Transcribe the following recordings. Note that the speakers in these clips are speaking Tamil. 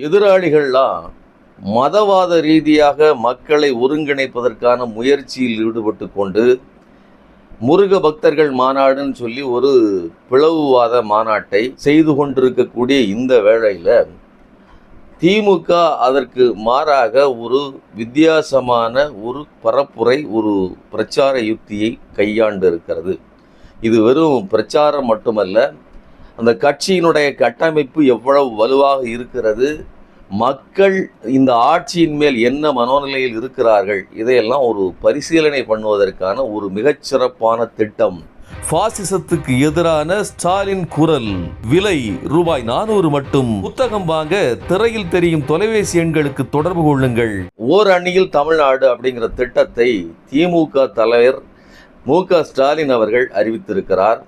எதிராளிகள்லாம் மதவாத ரீதியாக மக்களை ஒருங்கிணைப்பதற்கான முயற்சியில் ஈடுபட்டு கொண்டு முருக பக்தர்கள் மாநாடுன்னு சொல்லி ஒரு பிளவுவாத மாநாட்டை செய்து கொண்டிருக்கக்கூடிய இந்த வேளையில் திமுக அதற்கு மாறாக ஒரு வித்தியாசமான ஒரு பரப்புரை ஒரு பிரச்சார யுக்தியை கையாண்டு இருக்கிறது. இது வெறும் பிரச்சாரம் மட்டுமல்ல அந்த கட்சியினுடைய கட்டமைப்பு எவ்வளவு வலுவாக இருக்கிறது? மக்கள் இந்த ஆட்சியின் மேல் என்ன மனோநிலையில் இருக்கிறார்கள்? இதையெல்லாம் ஒரு பரிசீலனை பண்ணுவதற்கான ஒரு மிகச்சிறப்பான திட்டம். பாசிசத்துக்கு எதிரான ஸ்டாலின் குரல். விலை ரூபாய் நானூறு மட்டும். புத்தகம் வாங்க திரையில் தெரியும் தொலைபேசி எண்களுக்கு தொடர்பு கொள்ளுங்கள். ஓர் அணியில் தமிழ்நாடு அப்படிங்கிற திட்டத்தை திமுக தலைவர் மு க ஸ்டாலின் அவர்கள் அறிவித்திருக்கிறார்.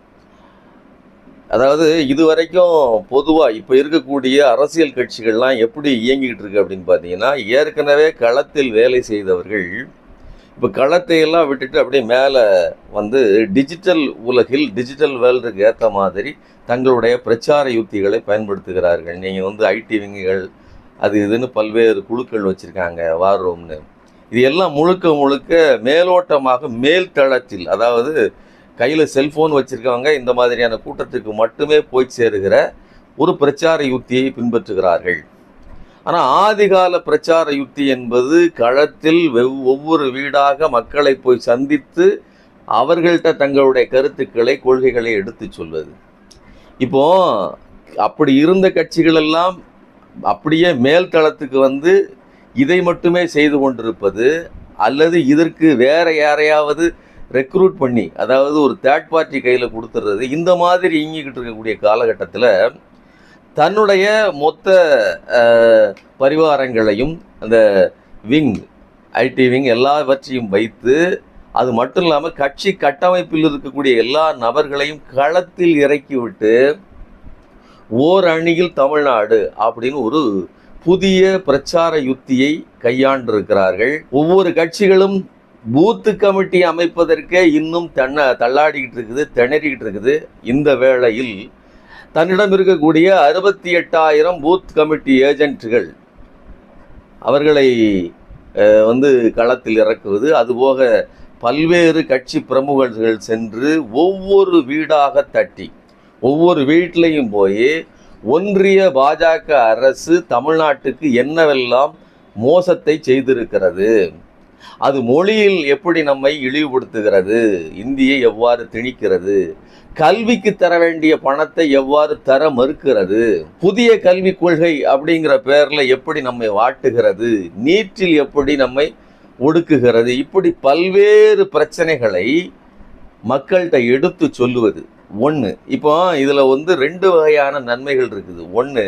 அதாவது இதுவரைக்கும் பொதுவாக இப்போ இருக்கக்கூடிய அரசியல் கட்சிகள்லாம் எப்படி இயங்கிக்கிட்டு இருக்கு அப்படின்னு பார்த்தீங்கன்னா ஏற்கனவே களத்தில் வேலை செய்தவர்கள் இப்போ களத்தை எல்லாம் விட்டுட்டு அப்படியே மேலே வந்து டிஜிட்டல் உலகில் டிஜிட்டல் வேர்ல்டுக்கு ஏற்ற மாதிரி தங்களுடைய பிரச்சார யுக்திகளை பயன்படுத்துகிறார்கள். நீங்கள் வந்து ஐடி விங்குகள் அது இதுன்னு பல்வேறு குழுக்கள் வச்சுருக்காங்க வார் ரூம்னு இது எல்லாம் முழுக்க முழுக்க மேலோட்டமாக மேல் தளத்தில் அதாவது கையில் செல்ஃபோன் வச்சுருக்கவங்க இந்த மாதிரியான கூட்டத்துக்கு மட்டுமே போய் சேருகிற ஒரு பிரச்சார யுக்தியை பின்பற்றுகிறார்கள். ஆனால் ஆதிகால பிரச்சார யுக்தி என்பது களத்தில் வெவ் ஒவ்வொரு வீடாக மக்களை போய் சந்தித்து அவர்கள்ட்ட தங்களுடைய கருத்துக்களை கொள்கைகளை எடுத்து சொல்வது. இப்போ அப்படி இருந்த கட்சிகளெல்லாம் அப்படியே மேல் தளத்துக்கு வந்து இதை மட்டுமே செய்து கொண்டிருப்பது அல்லது இதற்கு வேற யாரையாவது ரெக்ரூட் பண்ணி அதாவது ஒரு தேர்ட் பார்ட்டி கையில் கொடுத்துறது இந்த மாதிரி இயங்கிக்கிட்டு இருக்கக்கூடிய காலகட்டத்தில் தன்னுடைய மொத்த பரிவாரங்களையும் அந்த விங் ஐடி விங் எல்லாவற்றையும் வைத்து அது மட்டும் இல்லாமல் கட்சி கட்டமைப்பில் இருக்கக்கூடிய எல்லா நபர்களையும் களத்தில் இறக்கிவிட்டு ஓர் அணியில் தமிழ்நாடு அப்படின்னு ஒரு புதிய பிரச்சார யுக்தியை கையாண்டிருக்கிறார்கள். ஒவ்வொரு கட்சிகளும் பூத்து கமிட்டி அமைப்பதற்கே இன்னும் தென்ன தள்ளாடிக்கிட்டு இருக்குது திணறிக்கிட்டு இருக்குது. இந்த வேளையில் தன்னிடம் இருக்கக்கூடிய அறுபத்தி எட்டாயிரம் பூத் கமிட்டி ஏஜென்ட்டுகள் அவர்களை வந்து களத்தில் இறக்குவது. அதுபோக பல்வேறு கட்சி பிரமுகர்கள் சென்று ஒவ்வொரு வீடாக தட்டி ஒவ்வொரு வீட்டிலையும் போய் ஒன்றிய பாஜக அரசு தமிழ்நாட்டுக்கு என்னவெல்லாம் மோசத்தை செய்திருக்கிறது? அது மொழியில் எப்படி நம்மை இழிவுபடுத்துகிறது? இந்தியை எவ்வாறு திணிக்கிறது? கல்விக்கு தர வேண்டிய பணத்தை எவ்வாறு தர மறுக்கிறது? புதிய கல்விக் கொள்கை அப்படிங்கிற பேரில் எப்படி நம்மை வாட்டுகிறது? நீட்டில் எப்படி நம்மை ஒடுக்குகிறது? இப்படி பல்வேறு பிரச்சனைகளை மக்கள்கிட்ட எடுத்து சொல்லுவது. ஒன்று இப்போ இதில் வந்து ரெண்டு வகையான நன்மைகள் இருக்குது. ஒன்று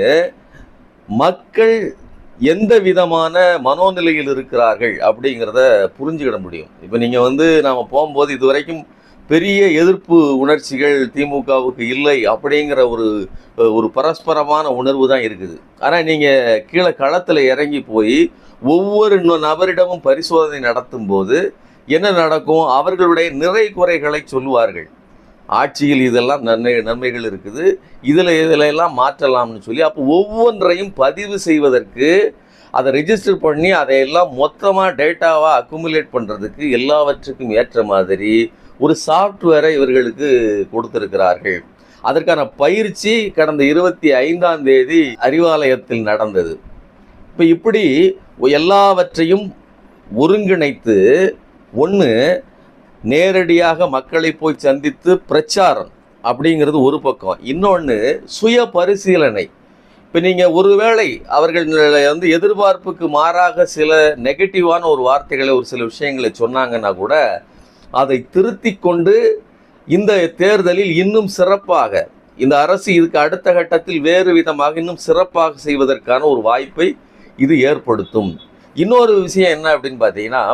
மக்கள் எந்த விதமான மனோநிலையில் இருக்கிறார்கள் அப்படிங்கிறத புரிஞ்சுக்கிட முடியும். இப்போ நீங்கள் வந்து நாம் போகும்போது இது வரைக்கும் பெரிய எதிர்ப்பு உணர்ச்சிகள் திமுகவுக்கு இல்லை அப்படிங்கிற ஒரு ஒரு பரஸ்பரமான உணர்வு தான் இருக்குது. ஆனால் நீங்கள் கீழே களத்தில் இறங்கி போய் ஒவ்வொரு நபரிடமும் பரிசோதனை நடத்தும் போது என்ன நடக்கும்? அவர்களுடைய நிறை குறைகளை சொல்லுவார்கள். ஆட்சியில் இதெல்லாம் நன்மை நன்மைகள் இருக்குது. இதில் இதில் எல்லாம் மாற்றலாம்னு சொல்லி அப்போ ஒவ்வொன்றையும் பதிவு செய்வதற்கு அதை ரெஜிஸ்டர் பண்ணி அதையெல்லாம் மொத்தமாக டேட்டாவாக அக்குமுலேட் பண்ணுறதுக்கு எல்லாவற்றுக்கும் ஏற்ற மாதிரி ஒரு சாஃப்ட்வேரை இவர்களுக்கு கொடுத்திருக்கிறார்கள். அதற்கான பயிற்சி கடந்த இருபத்தி ஐந்தாம் தேதி அறிவாலயத்தில் நடந்தது. இப்போ இப்படி எல்லாவற்றையும் ஒருங்கிணைத்து ஒன்று நேரடியாக மக்களை போய் சந்தித்து பிரச்சாரம் அப்படிங்கிறது ஒரு பக்கம். இன்னொன்று சுய பரிசீலனை. இப்போ நீங்கள் ஒருவேளை அவர்கள் வந்து எதிர்பார்ப்புக்கு மாறாக சில நெகட்டிவான ஒரு வார்த்தைகளை ஒரு சில விஷயங்களை சொன்னாங்கன்னா கூட அதை திருத்தி கொண்டு இந்த தேர்தலில் இன்னும் சிறப்பாக இந்த அரசு இதுக்கு அடுத்த கட்டத்தில் வேறு விதமாக இன்னும் சிறப்பாக செய்வதற்கான ஒரு வாய்ப்பை இது ஏற்படுத்தும். இன்னொரு விஷயம் என்ன அப்படின்னு பார்த்தீங்கன்னா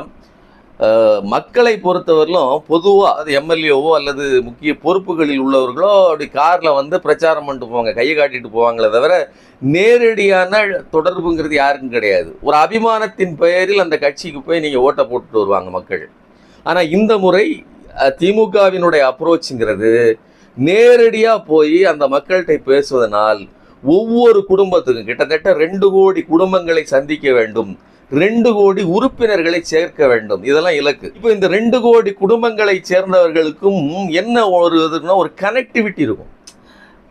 மக்களை பொறுத்தவரையிலும் பொதுவாக அது எம்எல்ஏவோ அல்லது முக்கிய பொறுப்புகளில் உள்ளவர்களோ அப்படி காரில் வந்து பிரச்சாரம் பண்ணிட்டு போவாங்க கையை காட்டிட்டு போவாங்களே தவிர நேரடியான தொடர்புங்கிறது யாருக்கும் கிடையாது. ஒரு அபிமானத்தின் பெயரில் அந்த கட்சிக்கு போய் நீங்கள் ஓட்டை போட்டுட்டு வருவாங்க மக்கள். ஆனால் இந்த முறை திமுகவினுடைய அப்ரோச்சுங்கிறது நேரடியாக போய் அந்த மக்கள்கிட்ட பேசுவதனால் ஒவ்வொரு குடும்பத்துக்கும் கிட்டத்தட்ட ரெண்டு கோடி குடும்பங்களை சந்திக்க வேண்டும். ரெண்டு கோடி உறுப்பினர்களை சேர்க்க வேண்டும். இதெல்லாம் இலக்கு. இப்போ இந்த ரெண்டு கோடி குடும்பங்களை சேர்ந்தவர்களுக்கும் என்ன ஒரு இதுனா ஒரு கனெக்டிவிட்டி இருக்கும்.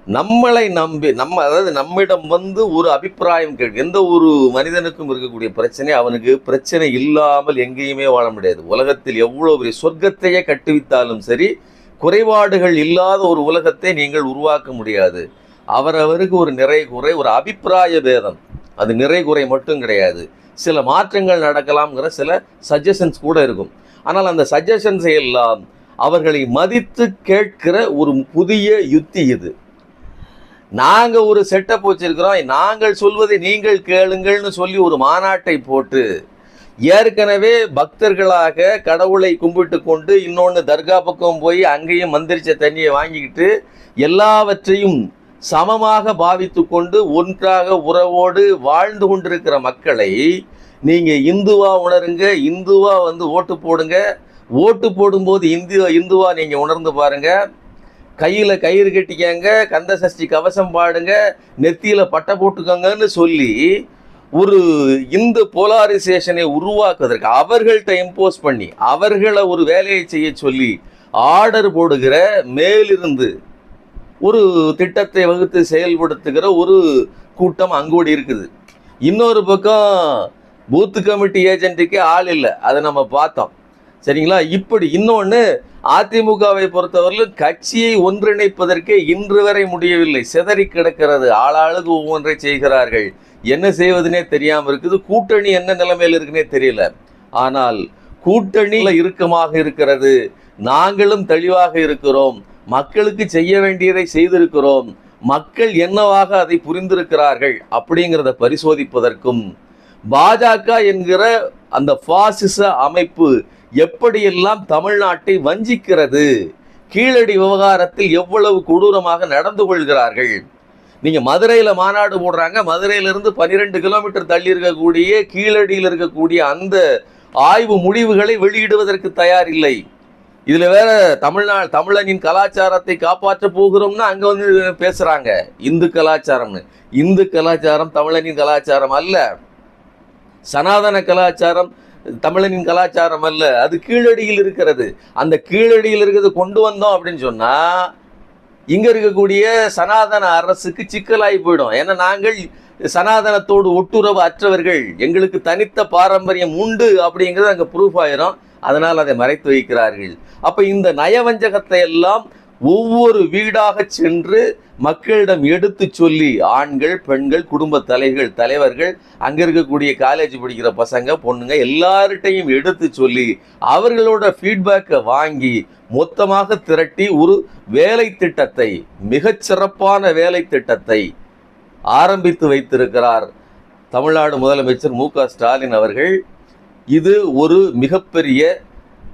நம்மளை நம்பி நம்ம அதாவது நம்மிடம் வந்து ஒரு அபிப்பிராயம் கேட்கும் எந்த ஒரு மனிதனுக்கும் இருக்கக்கூடிய பிரச்சனை அவனுக்கு பிரச்சனை இல்லாமல் எங்கேயுமே வாழ முடியாது. உலகத்தில் எவ்வளோ பெரிய சொர்க்கத்தையே கட்டுவித்தாலும் சரி குறைபாடுகள் இல்லாத ஒரு உலகத்தை நீங்கள் உருவாக்க முடியாது. அவரவருக்கு ஒரு நிறை குறை ஒரு அபிப்பிராய பேதம். அது நிறை குறை மட்டும் கிடையாது. சில மாற்றங்கள் நடக்கலாம்ங்கிற சில சஜஷன்ஸ் கூட இருக்கும். ஆனால் அந்த சஜஷன்ஸை எல்லாம் அவர்களை மதித்து கேட்கிற ஒரு புதிய யுத்தி இது. நாங்கள் ஒரு செட்டப் வச்சிருக்கிறோம். நாங்கள் சொல்வதை நீங்கள் கேளுங்கள்னு சொல்லி ஒரு மாநாட்டை போட்டு ஏற்கனவே பக்தர்களாக கடவுளை கும்பிட்டு கொண்டு இன்னொன்று தர்கா பக்கம் போய் அங்கேயும் மந்திரிச்ச தண்ணியை வாங்கிக்கிட்டு எல்லாவற்றையும் சமமாக பாவித்து கொண்டு ஒன்றாக உறவோடு வாழ்ந்து கொண்டிருக்கிற மக்களை நீங்க இந்துவா உணருங்க இந்துவா வந்து ஓட்டு போடுங்க. ஓட்டு போடும்போது இந்து இந்துவா நீங்க உணர்ந்து பாருங்க. கையில் கயிறு கட்டிக்கங்க கந்த சஷ்டி கவசம் பாடுங்க நெத்தியில் பட்டை போட்டுக்கோங்கன்னு சொல்லி ஒரு இந்த போலாரிசேஷனை உருவாக்குவதற்கு அவர்கள்ட்ட இம்போஸ் பண்ணி அவர்களை ஒரு வேலையை செய்ய சொல்லி ஆர்டர் போடுகிற மேலிருந்து ஒரு திட்டத்தை வகுத்து செயல்படுத்துகிற ஒரு கூட்டம் அங்கோடி இருக்குது. இன்னொரு பக்கம் பூத்து கமிட்டி ஏஜென்ட்டுக்கே ஆள் இல்லை. அதை நம்ம பார்த்தோம். சரிங்களா? இப்படி இன்னொன்று அதிமுகவை பொறுத்தவரையிலும் கட்சியை ஒன்றிணைப்பதற்கே இன்று வரை முடியவில்லை. சிதறி கிடக்கிறது. ஆளாளுக்கு ஒவ்வொன்றை செய்கிறார்கள். என்ன செய்வதுனே தெரியாமல் இருக்குது. கூட்டணி என்ன நிலைமையில் இருக்குன்னே தெரியல. ஆனால் கூட்டணியில் இறுக்கமாக இருக்கிறது. நாங்களும் தெளிவாக இருக்கிறோம். மக்களுக்கு செய்ய வேண்டியதை செய்திருக்கிறோம். மக்கள் என்னவாக அதை புரிந்திருக்கிறார்கள் அப்படிங்கிறத பரிசோதிப்பதற்கும் பாஜக என்கிற அந்த பாசிச அமைப்பு எப்படியெல்லாம் தமிழ்நாட்டை வஞ்சிக்கிறது கீழடி விவகாரத்தில் எவ்வளவு கொடூரமாக நடந்து கொள்கிறார்கள். நீங்கள் மதுரையில் மாநாடு போடுறாங்க மதுரையிலிருந்து பன்னிரெண்டு கிலோமீட்டர் தள்ளி இருக்கக்கூடிய கீழடியில் இருக்கக்கூடிய அந்த ஆய்வு முடிவுகளை வெளியிடுவதற்கு தயார் இல்லை இதுல வேற தமிழ்நாடு தமிழனின் கலாச்சாரத்தை காப்பாற்ற போகிறோம்னா அங்க வந்து பேசுறாங்க. இந்து கலாச்சாரம்னு. இந்து கலாச்சாரம் தமிழனின் கலாச்சாரம் அல்ல. சனாதன கலாச்சாரம் தமிழனின் கலாச்சாரம் அல்ல. அது கீழடியில் இருக்கிறது. அந்த கீழடியில் இருக்கிறது கொண்டு வந்தோம் அப்படின்னு சொன்னா இங்க இருக்கக்கூடிய சனாதன அரசுக்கு சிக்கலாகி போயிடும். ஏன்னா நாங்கள் சனாதனத்தோடு ஒட்டுறவு அற்றவர்கள். எங்களுக்கு தனித்த பாரம்பரியம் உண்டு அப்படிங்கிறது அங்கே ப்ரூஃப் ஆயிரும். அதனால் அதை மறைத்து வைக்கிறார்கள். அப்போ இந்த நயவஞ்சகத்தை எல்லாம் ஒவ்வொரு வீடாக சென்று மக்களிடம் எடுத்து சொல்லி ஆண்கள் பெண்கள் குடும்ப தலைகள் தலைவர்கள் அங்கே இருக்கக்கூடிய காலேஜ் படிக்கிற பசங்க பொண்ணுங்க எல்லார்கிட்டையும் எடுத்து சொல்லி அவர்களோட ஃபீட்பேக்கை வாங்கி மொத்தமாக திரட்டி ஒரு வேலை திட்டத்தை மிகச்சிறப்பான வேலை திட்டத்தை ஆரம்பித்து வைத்திருக்கிறார் தமிழ்நாடு முதலமைச்சர் மு க ஸ்டாலின் அவர்கள். இது ஒரு மிகப்பெரிய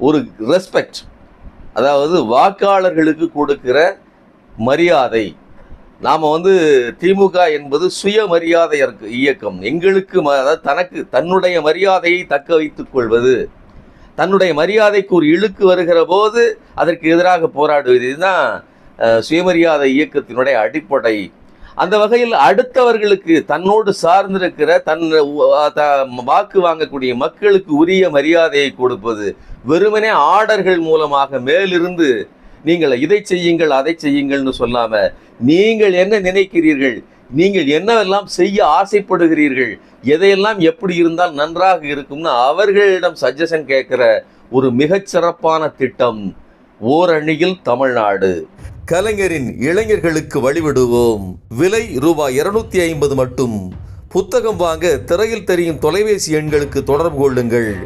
ஒரு ரெஸ்பெக்ட் அதாவது வாக்காளர்களுக்கு கொடுக்கிற மரியாதை. நாம் வந்து திமுக என்பது சுயமரியாதை இயக்கம். எங்களுக்கு அதாவது தனக்கு தன்னுடைய மரியாதையை தக்க வைத்துக் கொள்வது. தன்னுடைய மரியாதைக்கு ஒரு இழுக்கு வருகிற போது அதற்கு எதிராக போராடுவது. இதுதான் சுயமரியாதை இயக்கத்தினுடைய அடிப்படை அந்த வகையில் அடுத்தவர்களுக்கு தன்னோடு சார்ந்திருக்கிற தன் த- வாக்கு வாங்கக்கூடிய மக்களுக்கு உரிய மரியாதையை கொடுப்பது வெறுமனே ஆர்டர்கள் மூலமாக மேலிருந்து நீங்கள் இதை செய்யுங்கள் அதை செய்யுங்கள்னு சொல்லாம நீங்கள் என்ன நினைக்கிறீர்கள்? நீங்கள் என்னவெல்லாம் செய்ய ஆசைப்படுகிறீர்கள்? எதையெல்லாம் எப்படி இருந்தால் நன்றாக இருக்கும்னு அவர்களிடம் சஜஷன் கேட்குற ஒரு மிகச்சிறப்பான திட்டம் ஓரணியில் தமிழ்நாடு. கலைஞரின் இளைஞர்களுக்கு வழிவிடுவோம். விலை ரூபாய் இருநூத்தி ஐம்பது மட்டும். புத்தகம் வாங்க திரையில் தெரியும் தொலைபேசி எண்களுக்கு தொடர்பு கொள்ளுங்கள்.